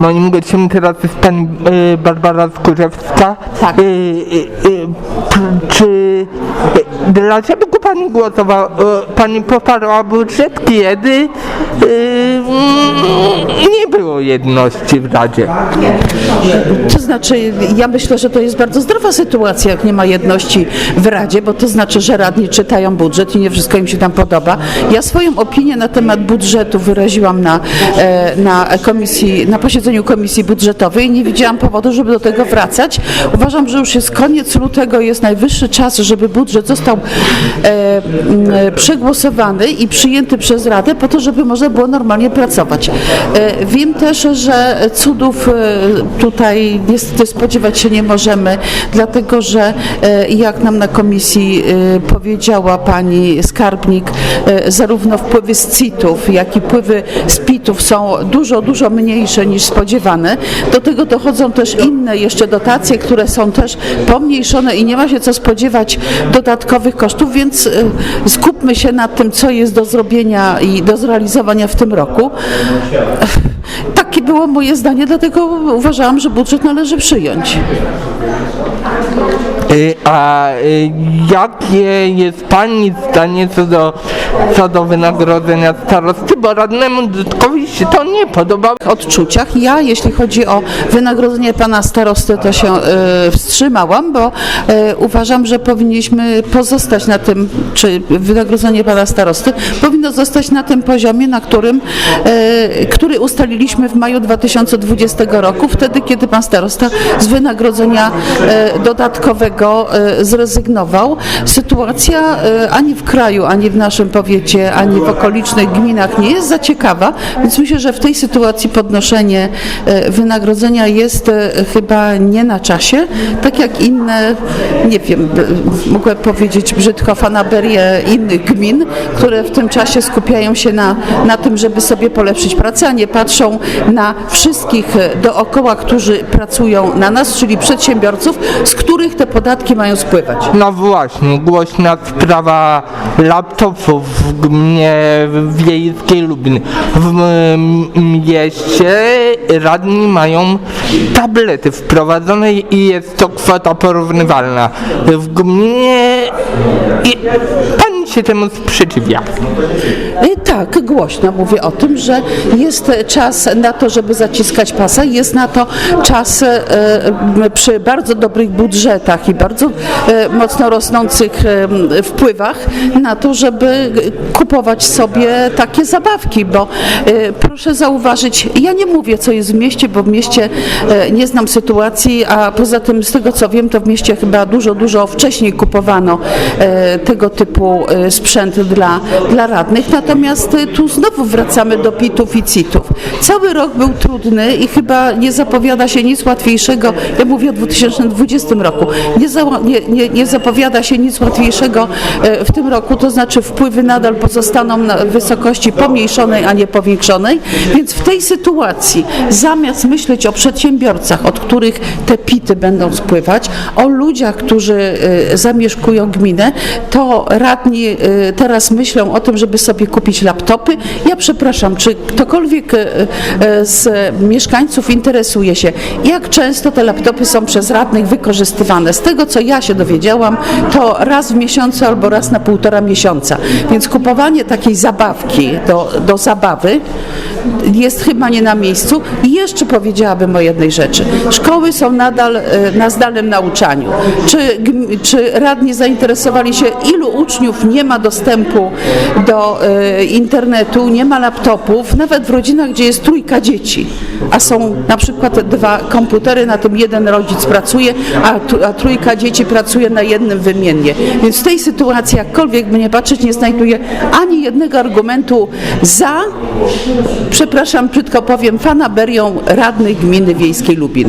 Moim gościem teraz jest pani e, Barbara Skórzewska. Tak. E, e, p- czy e, dlaczego pani głosowała? E, pani poparła budżet, kiedy mm, nie było jedności w Radzie? To znaczy, ja myślę, że to jest bardzo zdrowa sytuacja, jak nie ma jedności w Radzie, bo to znaczy, że radni czytają budżet i nie wszystko im się tam podoba. Ja swoją opinię na temat budżetu wyraziłam na, e, na komisji, na posiedzeniu komisji budżetowej i nie widziałam powodu, żeby do tego wracać. Uważam, że już jest koniec lutego, jest najwyższy czas, żeby budżet został e, m, przegłosowany i przyjęty przez Radę po to, żeby można było normalnie pracować. E, Wiem też, że cudów e, tutaj niestety spodziewać się nie możemy, dlatego że e, jak nam na komisji powiedziała pani skarbnik, zarówno wpływy z CIT-ów, jak i wpływy z PIT-ów są dużo, dużo mniejsze niż spodziewane. Do tego dochodzą też inne jeszcze dotacje, które są też pomniejszone i nie ma się co spodziewać dodatkowych kosztów, więc skupmy się na tym, co jest do zrobienia i do zrealizowania w tym roku. Takie było moje zdanie, dlatego uważałam, że budżet należy przyjąć. Y, A y, jakie jest Pani zdanie co do, co do wynagrodzenia starosty? Bo radnemu Dudkowi się to nie podoba. odczuciach. Ja, jeśli chodzi o wynagrodzenie pana starosty, to się e, wstrzymałam, bo e, uważam, że powinniśmy pozostać na tym, czy wynagrodzenie pana starosty powinno zostać na tym poziomie, na którym, e, który ustaliliśmy w maju 2020 roku, wtedy, kiedy pan starosta z wynagrodzenia e, dodatkowego e, zrezygnował. Sytuacja e, ani w kraju, ani w naszym powiecie, ani w okolicznych gminach nie jest za ciekawa, więc myślę, że w tej sytuacji podnoszenie e, wynagrodzenia jest e, chyba nie na czasie, tak jak inne, nie wiem, mogę powiedzieć brzydko, fanaberie innych gmin, które w tym czasie skupiają się na, na tym, żeby sobie polepszyć pracę, a nie patrzą na wszystkich e, dookoła, którzy pracują na nas, czyli przedsiębiorców, z których te podatki mają spływać. No właśnie, głośna sprawa laptopów w gminie wiejskiej Lubin. W mieście radni mają tablety wprowadzone i jest to kwota porównywalna. W gminie i się temu sprzeciwia. I Tak, głośno mówię o tym, że jest czas na to, żeby zaciskać pasa, jest na to czas e, przy bardzo dobrych budżetach i bardzo e, mocno rosnących e, wpływach na to, żeby kupować sobie takie zabawki, bo e, proszę zauważyć, ja nie mówię co jest w mieście, bo w mieście e, nie znam sytuacji, a poza tym z tego co wiem, to w mieście chyba dużo, dużo wcześniej kupowano e, tego typu e, sprzęt dla, dla radnych, natomiast e, tu znowu wracamy do pitów i citów. Cały rok był trudny i chyba nie zapowiada się nic łatwiejszego, ja mówię o 2020 roku, nie, za, nie, nie, nie zapowiada się nic łatwiejszego e, w tym roku, to znaczy wpływy nadal pozostaną na wysokości pomniejszonej, a nie powiększonej, więc w tej sytuacji zamiast myśleć o przedsiębiorcach, od których te pity będą spływać, o ludziach, którzy zamieszkują gminę, to radni e, teraz myślą o tym, żeby sobie kupić laptopy. Ja przepraszam, czy ktokolwiek e, e, z mieszkańców interesuje się, jak często te laptopy są przez radnych wykorzystywane? Z tego, co ja się dowiedziałam, to raz w miesiącu albo raz na półtora miesiąca. Więc kupowanie takiej zabawki do, do zabawy jest chyba nie na miejscu. I jeszcze powiedziałabym o jednej rzeczy. Szkoły są nadal e, na zdalnym nauczaniu. Czy, czy radni zainteresowali się, ilu uczniów nie ma dostępu do e, internetu, nie ma laptopów, nawet w rodzinach, gdzie jest trójka dzieci, a są na przykład dwa komputery, na tym jeden rodzic pracuje, a, a trójka dzieci pracuje na jednym wymiennie. Więc w tej sytuacji, jakkolwiek by nie patrzeć, nie znajduję ani jednego argumentu za, przepraszam, brzydko powiem, fanaberią radnych gminy wiejskiej Lubin.